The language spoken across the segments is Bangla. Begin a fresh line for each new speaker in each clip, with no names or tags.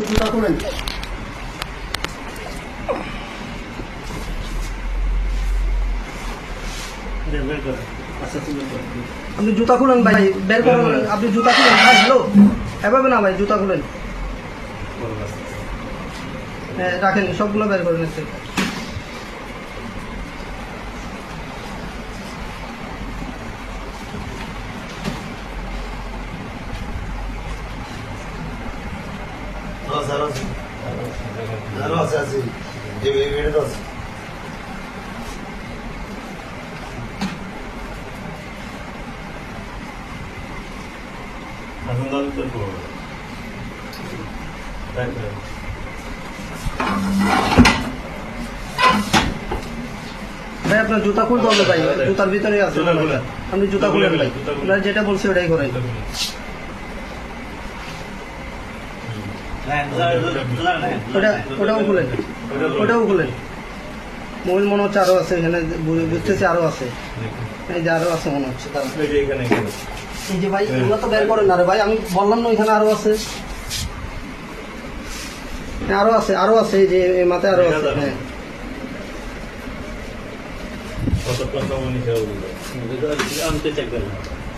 জুতা খুলেন আপনি জুতা খুলেন ভাই বের করেন আপনি জুতা খুলেন ভাই হ্যালো এভাবে না ভাই জুতা খুলেন। হ্যাঁ রাখেন সবগুলো বের করেন নিচ্ছেন
আছে আরও আছে আরও আছে আছে এই এই এটা তো আছে
এখন
ভাই আপনার জুতা খুলতে হবে ভাই। জুতার ভিতরে আছে। আপনি জুতা খুলেন, ভাই আপনার যেটা বলছে ওটাই করেন ওটা ওটাও খুলেন ওটাও মোবাইল মনে হচ্ছে আরও আছে এখানে বুঝতেছি আরও আছে। এই যে আছে মনে হচ্ছে
এই যে এখানে এখানে।
এই যে ভাই এগুলো তো বের করেন না রে ভাই আমি বললাম না এখানে আরও আছে। হ্যাঁ, আরও আছে আরও আছে এই যে মাথায় আরও আছে হ্যাঁ।
কতক্ষণ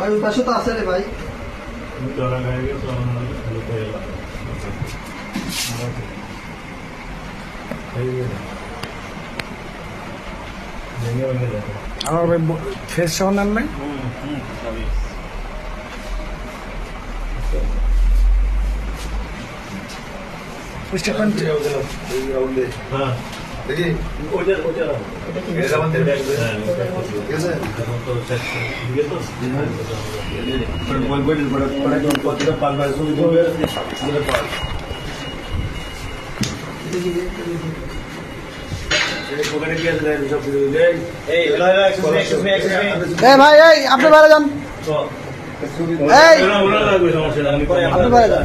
ভাই ওই পাশে তো আছে রে ভাই।
আমার
ভাই ফেস সহ নেন নাই?
রাউন্ডে
হ্যাঁ।
দেখি।
হ্যাঁ
ভাই এই আপনি বাইরে যান।
আপনি
বাইরে যান।